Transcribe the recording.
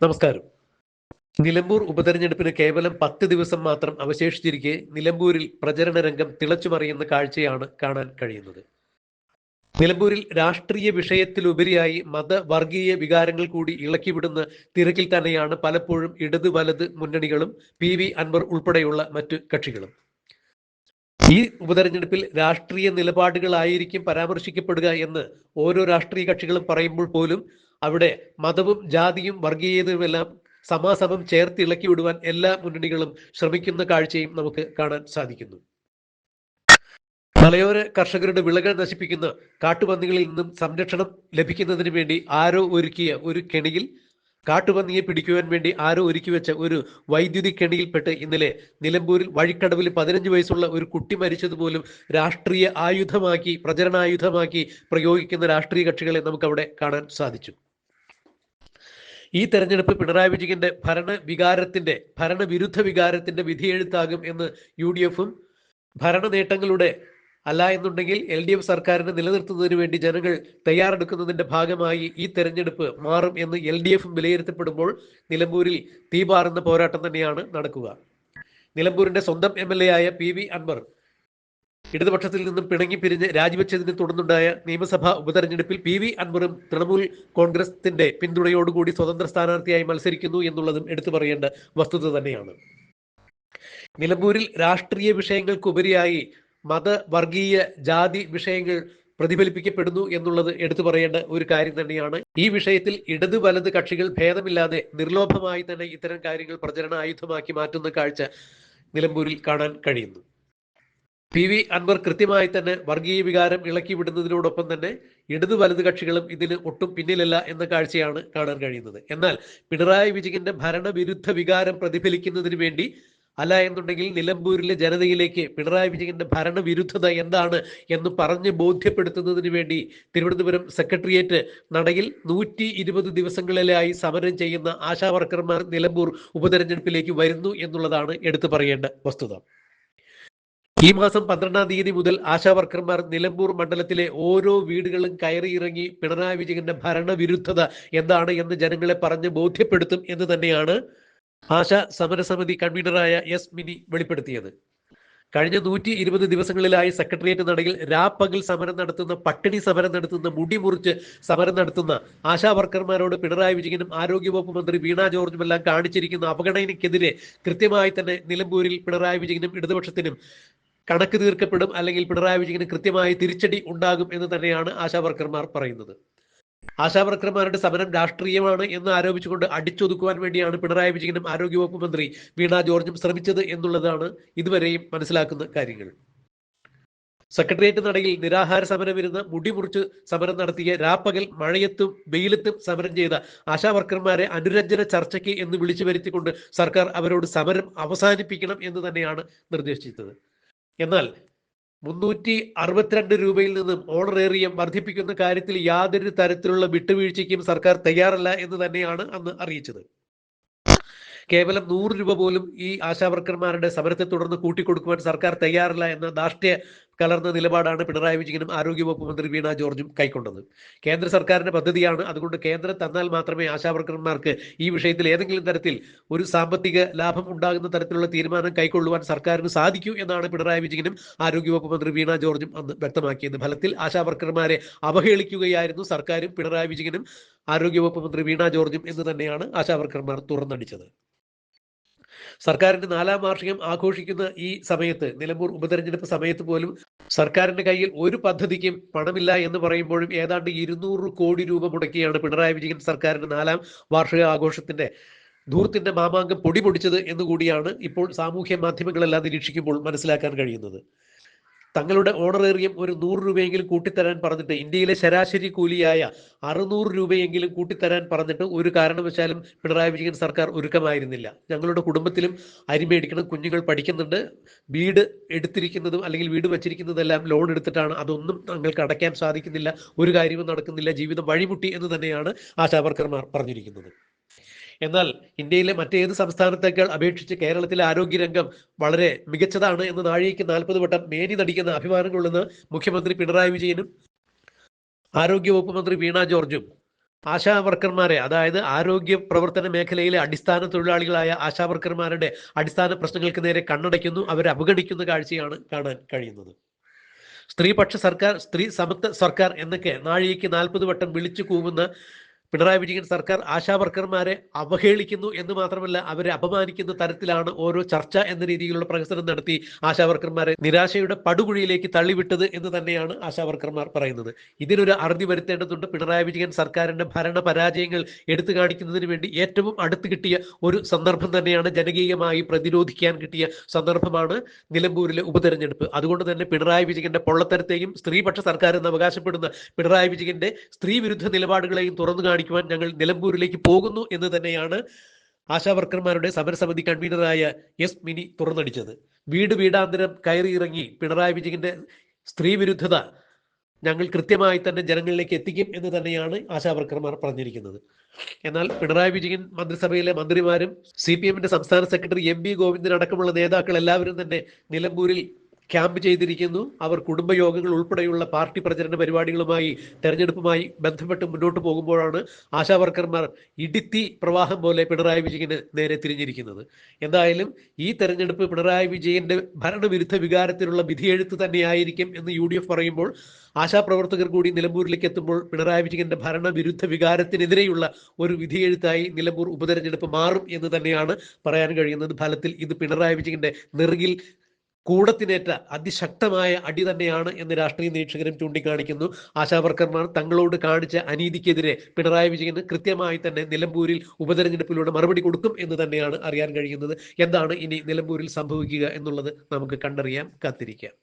നമസ്കാരം. നിലമ്പൂർ ഉപതെരഞ്ഞെടുപ്പിന് കേവലം പത്ത് ദിവസം മാത്രം അവശേഷിച്ചിരിക്കെ നിലമ്പൂരിൽ പ്രചരണ രംഗം തിളച്ചുമറിയുന്ന കാഴ്ചയാണ് കാണാൻ കഴിയുന്നത്. നിലമ്പൂരിൽ രാഷ്ട്രീയ വിഷയത്തിലുപരിയായി മതവർഗീയ വികാരങ്ങൾ കൂടി ഇളക്കിവിടുന്ന തിരക്കിൽ തന്നെയാണ് പലപ്പോഴും ഇടത് വലത് മുന്നണികളും പി വി അൻവർ ഉൾപ്പെടെയുള്ള മറ്റു കക്ഷികളും. ഈ ഉപതെരഞ്ഞെടുപ്പിൽ രാഷ്ട്രീയ നിലപാടുകളായിരിക്കും പരാമർശിക്കപ്പെടുക എന്ന് ഓരോ രാഷ്ട്രീയ കക്ഷികളും പറയുമ്പോൾ പോലും അവിടെ മതവും ജാതിയും വർഗീയതയുമെല്ലാം സമാസമം ചേർത്ത് ഇളക്കി വിടുവാൻ എല്ലാ മുന്നണികളും ശ്രമിക്കുന്ന കാഴ്ചയും നമുക്ക് കാണാൻ സാധിക്കുന്നു. മലയോര കർഷകരുടെ വിളകൾ നശിപ്പിക്കുന്ന കാട്ടുപന്നികളിൽ നിന്നും സംരക്ഷണം ലഭിക്കുന്നതിന് വേണ്ടി ആരോ ഒരുക്കിയ ഒരു കെണിയിൽ കാട്ടുപന്നിയെ പിടിക്കുവാൻ വേണ്ടി ആരോ ഒരുക്കി വെച്ച ഒരു വൈദ്യുതി കെണിയിൽപ്പെട്ട് ഇന്നലെ നിലമ്പൂരിൽ വഴിക്കടവിൽ പതിനഞ്ച് വയസ്സുള്ള ഒരു കുട്ടി മരിച്ചതുപോലും രാഷ്ട്രീയ ആയുധമാക്കി പ്രചരണായുധമാക്കി പ്രയോഗിക്കുന്ന രാഷ്ട്രീയ കക്ഷികളെ നമുക്ക് അവിടെ കാണാൻ സാധിച്ചു. ഈ തെരഞ്ഞെടുപ്പ് പിണറായി വിജയന്റെ ഭരണ വികാരത്തിന്റെ ഭരണവിരുദ്ധ വികാരത്തിന്റെ വിധിയെഴുത്താകും എന്ന് യു ഡി എഫും ഭരണ നേട്ടങ്ങളുടെ അല്ല എന്നുണ്ടെങ്കിൽ എൽ ഡി എഫ് സർക്കാരിനെ നിലനിർത്തുന്നതിന് വേണ്ടി ജനങ്ങൾ തയ്യാറെടുക്കുന്നതിന്റെ ഭാഗമായി ഈ തെരഞ്ഞെടുപ്പ് മാറും എന്ന് എൽ ഡി എഫും വിലയിരുത്തപ്പെടുമ്പോൾ നിലമ്പൂരിൽ തീപാറുന്ന പോരാട്ടം തന്നെയാണ് നടക്കുക. നിലമ്പൂരിന്റെ സ്വന്തം എം എൽ എ ആയ പി വി അൻവർ ഇടതുപക്ഷത്തിൽ നിന്നും പിണങ്ങി പിരിഞ്ഞ് രാജിവെച്ചതിനെ തുടർന്നുണ്ടായ നിയമസഭാ ഉപതെരഞ്ഞെടുപ്പിൽ പി വി അൻവറും തൃണമൂൽ കോൺഗ്രസിന്റെ പിന്തുണയോടുകൂടി സ്വതന്ത്ര സ്ഥാനാർത്ഥിയായി മത്സരിക്കുന്നു എന്നുള്ളതും എടുത്തു പറയേണ്ട വസ്തുത തന്നെയാണ്. നിലമ്പൂരിൽ രാഷ്ട്രീയ വിഷയങ്ങൾക്കുപരിയായി മത വർഗീയ ജാതി വിഷയങ്ങൾ പ്രതിഫലിപ്പിക്കപ്പെടുന്നു എന്നുള്ളത് എടുത്തു പറയേണ്ട ഒരു കാര്യം തന്നെയാണ്. ഈ വിഷയത്തിൽ ഇടത് വലത് കക്ഷികൾ ഭേദമില്ലാതെ നിർലോഭമായി തന്നെ ഇത്തരം കാര്യങ്ങൾ പ്രചരണ ആയുധമാക്കി മാറ്റുന്ന കാഴ്ച നിലമ്പൂരിൽ കാണാൻ കഴിയുന്നു. പി വി അൻവർ കൃത്യമായി തന്നെ വർഗീയ വികാരം ഇളക്കി വിടുന്നതിനോടൊപ്പം തന്നെ ഇടതു വലത് കക്ഷികളും ഇതിന് ഒട്ടും പിന്നിലല്ല എന്ന കാഴ്ചയാണ് കാണാൻ കഴിയുന്നത്. എന്നാൽ പിണറായി വിജയന്റെ ഭരണവിരുദ്ധ വികാരം പ്രതിഫലിക്കുന്നതിന് വേണ്ടി അല്ല എന്നുണ്ടെങ്കിൽ നിലമ്പൂരിലെ ജനതയിലേക്ക് പിണറായി വിജയന്റെ ഭരണവിരുദ്ധത എന്താണ് എന്ന് പറഞ്ഞ് ബോധ്യപ്പെടുത്തുന്നതിന് വേണ്ടി തിരുവനന്തപുരം സെക്രട്ടേറിയറ്റ് നടയിൽ നൂറ്റി ഇരുപത് ദിവസങ്ങളിലായി സമരം ചെയ്യുന്ന ആശാ വർക്കർമാർ നിലമ്പൂർ ഉപതെരഞ്ഞെടുപ്പിലേക്ക് വരുന്നു എന്നുള്ളതാണ് എടുത്തു പറയേണ്ട വസ്തുത. ഈ മാസം പന്ത്രണ്ടാം തീയതി മുതൽ ആശാ വർക്കർമാർ നിലമ്പൂർ മണ്ഡലത്തിലെ ഓരോ വീടുകളും കയറിയിറങ്ങി പിണറായി വിജയന്റെ ഭരണവിരുദ്ധത എന്താണ് എന്ന് ജനങ്ങളെ പറഞ്ഞ് ബോധ്യപ്പെടുത്തും എന്ന് തന്നെയാണ് ആശ സമരസമിതി കൺവീനറായ എസ് മിനി വെളിപ്പെടുത്തിയത്. കഴിഞ്ഞ നൂറ്റി ഇരുപത് ദിവസങ്ങളിലായി സെക്രട്ടേറിയറ്റ് നടയിൽ രാപ്പകൽ സമരം നടത്തുന്ന പട്ടിണി സമരം നടത്തുന്ന മുടിമുറിച്ച് സമരം നടത്തുന്ന ആശാ വർക്കർമാരോട് പിണറായി വിജയനും ആരോഗ്യവകുപ്പ് മന്ത്രി വീണ ജോർജും എല്ലാം കാണിച്ചിരിക്കുന്ന അവഗണനയ്ക്കെതിരെ കൃത്യമായി തന്നെ നിലമ്പൂരിൽ പിണറായി വിജയനും ഇടതുപക്ഷത്തിനും കണക്ക് തീർക്കപ്പെടും അല്ലെങ്കിൽ പിണറായി വിജയന് കൃത്യമായി തിരിച്ചടി ഉണ്ടാകും എന്ന് തന്നെയാണ് ആശാ വർക്കർമാർ പറയുന്നത്. ആശാ വർക്കർമാരുടെ സമരം രാഷ്ട്രീയമാണ് എന്ന് ആരോപിച്ചുകൊണ്ട് അടിച്ചൊതുക്കുവാൻ വേണ്ടിയാണ് പിണറായി വിജയനും ആരോഗ്യവകുപ്പ് മന്ത്രി വീണ ജോർജും ശ്രമിച്ചത് എന്നുള്ളതാണ് ഇതുവരെയും മനസ്സിലാക്കുന്ന കാര്യങ്ങൾ. സെക്രട്ടേറിയറ്റ് നടയിൽ നിരാഹാര മുടി മുറിച്ച് സമരം നടത്തിയ രാപ്പകൽ മഴയത്തും വെയിലത്തും സമരം ചെയ്ത ആശാവർക്കർമാരെ അനുരഞ്ജന ചർച്ചയ്ക്ക് എന്ന് വിളിച്ചു വരുത്തിക്കൊണ്ട് സർക്കാർ അവരോട് സമരം അവസാനിപ്പിക്കണം എന്ന് തന്നെയാണ് നിർദ്ദേശിച്ചത്. എന്നാൽ മുന്നൂറ്റി അറുപത്തിരണ്ട് രൂപയിൽ നിന്നും ഓണറേറിയം വർദ്ധിപ്പിക്കുന്ന കാര്യത്തിൽ യാതൊരു തരത്തിലുള്ള വിട്ടുവീഴ്ചയ്ക്കും സർക്കാർ തയ്യാറല്ല എന്ന് തന്നെയാണ് അന്ന് അറിയിച്ചത്. കേവലം നൂറ് രൂപ പോലും ഈ ആശാവർക്കർമാരുടെ സമരത്തെ തുടർന്ന് കൂട്ടിക്കൊടുക്കുവാൻ സർക്കാർ തയ്യാറല്ല എന്ന ധാർഷ്ട്യ കലർന്ന നിലപാടാണ് പിണറായി വിജയനും ആരോഗ്യവകുപ്പ് മന്ത്രി വീണ ജോർജും കൈക്കൊണ്ടത്. കേന്ദ്ര സർക്കാരിന്റെ പദ്ധതിയാണ്. അതുകൊണ്ട് കേന്ദ്രം തന്നാൽ മാത്രമേ ആശാവർക്കർമാർക്ക് ഈ വിഷയത്തിൽ ഏതെങ്കിലും തരത്തിൽ ഒരു സാമ്പത്തിക ലാഭം ഉണ്ടാകുന്ന തരത്തിലുള്ള തീരുമാനം കൈക്കൊള്ളുവാൻ സർക്കാരിന് സാധിക്കൂ എന്നാണ് പിണറായി വിജയനും ആരോഗ്യവകുപ്പ് മന്ത്രി വീണ ജോർജും അന്ന് വ്യക്തമാക്കിയത്. ഫലത്തിൽ ആശാവർക്കർമാരെ അവഹേളിക്കുകയായിരുന്നു സർക്കാരും പിണറായി വിജയനും ആരോഗ്യവകുപ്പ് മന്ത്രി വീണ ജോർജും എന്ന് തന്നെയാണ് ആശാവർക്കർമാർ തുറന്നടിച്ചത്. സർക്കാരിന്റെ നാലാം വാർഷികം ആഘോഷിക്കുന്ന ഈ സമയത്ത് നിലമ്പൂർ ഉപതെരഞ്ഞെടുപ്പ് സമയത്ത് പോലും സർക്കാരിന്റെ കയ്യിൽ ഒരു പദ്ധതിക്കും പണമില്ല എന്ന് പറയുമ്പോഴും ഏതാണ്ട് ഇരുന്നൂറ് കോടി രൂപ മുടക്കിയാണ് പിണറായി വിജയൻ സർക്കാരിന്റെ നാലാം വാർഷിക ആഘോഷത്തിന്റെ ധൂർത്തിന്റെ മാമാങ്കം പൊടി പൊടിച്ചത് എന്നുകൂടിയാണ് ഇപ്പോൾ സാമൂഹ്യ മാധ്യമങ്ങളെല്ലാം നിരീക്ഷിക്കുമ്പോൾ മനസ്സിലാക്കാൻ കഴിയുന്നത്. തങ്ങളുടെ ഓണറേറിയം ഒരു നൂറ് രൂപയെങ്കിലും കൂട്ടിത്തരാൻ പറഞ്ഞിട്ട് ഇന്ത്യയിലെ ശരാശരി കൂലിയായ അറുന്നൂറ് രൂപയെങ്കിലും കൂട്ടിത്തരാൻ പറഞ്ഞിട്ട് ഒരു കാരണവശാലും പിണറായി വിജയൻ സർക്കാർ ഒരുക്കമായിരുന്നില്ല. ഞങ്ങളുടെ കുടുംബത്തിലും അരി മേടിക്കണം കുഞ്ഞുങ്ങൾ പഠിക്കുന്നുണ്ട് വീട് എടുത്തിരിക്കുന്നതും അല്ലെങ്കിൽ വീട് വച്ചിരിക്കുന്നതെല്ലാം ലോൺ എടുത്തിട്ടാണ് അതൊന്നും തങ്ങൾക്ക് അടയ്ക്കാൻ സാധിക്കുന്നില്ല ഒരു കാര്യവും നടക്കുന്നില്ല ജീവിതം വഴിമുട്ടി എന്ന് തന്നെയാണ് ആശാവർക്കർമാർ പറഞ്ഞിരിക്കുന്നത്. എന്നാൽ ഇന്ത്യയിലെ മറ്റേത് സംസ്ഥാനത്തേക്കാൾ അപേക്ഷിച്ച് കേരളത്തിലെ ആരോഗ്യരംഗം വളരെ മികച്ചതാണ് എന്ന് നാഴികയ്ക്ക് നാൽപ്പത് വട്ടം മേനി നടിക്കുന്ന അഭിമാനങ്ങളുള്ളെന്ന് മുഖ്യമന്ത്രി പിണറായി വിജയനും ആരോഗ്യവകുപ്പ് മന്ത്രി വീണ ജോർജും ആശാ വർക്കർമാരെ അതായത് ആരോഗ്യ പ്രവർത്തന മേഖലയിലെ അടിസ്ഥാന തൊഴിലാളികളായ ആശാ വർക്കർമാരുടെ അടിസ്ഥാന പ്രശ്നങ്ങൾക്ക് നേരെ കണ്ണടയ്ക്കുന്നു അവരെ അവഗണിക്കുന്ന കാഴ്ചയാണ് കാണാൻ കഴിയുന്നത്. സ്ത്രീപക്ഷ സർക്കാർ സ്ത്രീ സമത്വ സർക്കാർ എന്നൊക്കെ നാഴികയ്ക്ക് നാൽപ്പത് വട്ടം വിളിച്ചു കൂവുന്ന പിണറായി വിജയൻ സർക്കാർ ആശാവർക്കർമാരെ അവഹേളിക്കുന്നു എന്ന് മാത്രമല്ല അവരെ അപമാനിക്കുന്ന തരത്തിലാണ് ഓരോ ചർച്ച എന്ന രീതിയിലുള്ള പ്രകസനം നടത്തി ആശാവർക്കർമാരെ നിരാശയുടെ പടുകുഴിയിലേക്ക് തള്ളിവിട്ടത് എന്ന് തന്നെയാണ് ആശാവർക്കർമാർ പറയുന്നത്. ഇതിനൊരു അറുതി വരുത്തേണ്ടതുണ്ട്. പിണറായി വിജയൻ സർക്കാരിന്റെ ഭരണ പരാജയങ്ങൾ എടുത്തു കാണിക്കുന്നതിന് വേണ്ടി ഏറ്റവും അടുത്ത് കിട്ടിയ ഒരു സന്ദർഭം തന്നെയാണ് ജനകീയമായി പ്രതിരോധിക്കാൻ കിട്ടിയ സന്ദർഭമാണ് നിലമ്പൂരിലെ ഉപതെരഞ്ഞെടുപ്പ്. അതുകൊണ്ട് തന്നെ പിണറായി വിജയന്റെ പൊള്ളത്തരത്തെയും സ്ത്രീപക്ഷ സർക്കാർ എന്ന് അവകാശപ്പെടുന്ന പിണറായി വിജയന്റെ സ്ത്രീ വിരുദ്ധ നിലപാടുകളെയും തുറന്നു കാണിക്കുവാൻ ഞങ്ങൾ നിലമ്പൂരിലേക്ക് പോകുന്നു എന്ന് തന്നെയാണ് ആശാവർക്കർമാരുടെ സമരസമിതി കൺവീനറായ എസ് മിനി തുറന്നടിച്ചത്. വീട് വീടാന്തരം കയറിയിറങ്ങി പിണറായി വിജയന്റെ സ്ത്രീ വിരുദ്ധത ഞങ്ങൾ കൃത്യമായി തന്നെ ജനങ്ങളിലേക്ക് എത്തിക്കും എന്ന് തന്നെയാണ് ആശാവർക്കർമാർ പറഞ്ഞിരിക്കുന്നത്. എന്നാൽ പിണറായി വിജയൻ മന്ത്രിസഭയിലെ മന്ത്രിമാരും സി പി എമ്മിന്റെ സംസ്ഥാന സെക്രട്ടറി എം ഗോവിന്ദൻ അടക്കമുള്ള നേതാക്കൾ എല്ലാവരും തന്നെ നിലമ്പൂരിൽ ക്യാമ്പ് ചെയ്തിരിക്കുന്നു. അവർ കുടുംബയോഗങ്ങൾ ഉൾപ്പെടെയുള്ള പാർട്ടി പ്രചരണ പരിപാടികളുമായി തെരഞ്ഞെടുപ്പുമായി ബന്ധപ്പെട്ട് മുന്നോട്ട് പോകുമ്പോഴാണ് ആശാ വർക്കർമാർ ഇടിത്തി പ്രവാഹം പോലെ പിണറായി വിജയന് നേരെ തിരിഞ്ഞിരിക്കുന്നത്. എന്തായാലും ഈ തെരഞ്ഞെടുപ്പ് പിണറായി വിജയന്റെ ഭരണവിരുദ്ധ വികാരത്തിലുള്ള വിധിയെഴുത്ത് തന്നെയായിരിക്കും എന്ന് യു ഡി എഫ് പറയുമ്പോൾ ആശാപ്രവർത്തകർ കൂടി നിലമ്പൂരിലേക്ക് എത്തുമ്പോൾ പിണറായി വിജയന്റെ ഭരണവിരുദ്ധ വികാരത്തിനെതിരെയുള്ള ഒരു വിധിയെഴുത്തായി നിലമ്പൂർ ഉപതെരഞ്ഞെടുപ്പ് മാറും എന്ന് തന്നെയാണ് പറയാൻ കഴിയുന്നത്. ഫലത്തിൽ ഇത് പിണറായി വിജയന്റെ നെറുകിൽ കൂടത്തിനേറ്റ അതിശക്തമായ അടി തന്നെയാണ് എന്ന് രാഷ്ട്രീയ നിരീക്ഷകരും ചൂണ്ടിക്കാണിക്കുന്നു. ആശാവർക്കർമാർ തങ്ങളോട് കാണിച്ച അനീതിക്കെതിരെ പിണറായി വിജയന് കൃത്യമായി തന്നെ നിലമ്പൂരിൽ ഉപതെരഞ്ഞെടുപ്പിലൂടെ മറുപടി കൊടുക്കും എന്ന് തന്നെയാണ് അറിയാൻ കഴിയുന്നത്. എന്താണ് ഇനി നിലമ്പൂരിൽ സംഭവിക്കുക എന്നുള്ളത് നമുക്ക് കണ്ടറിയാം. കാത്തിരിക്കാം.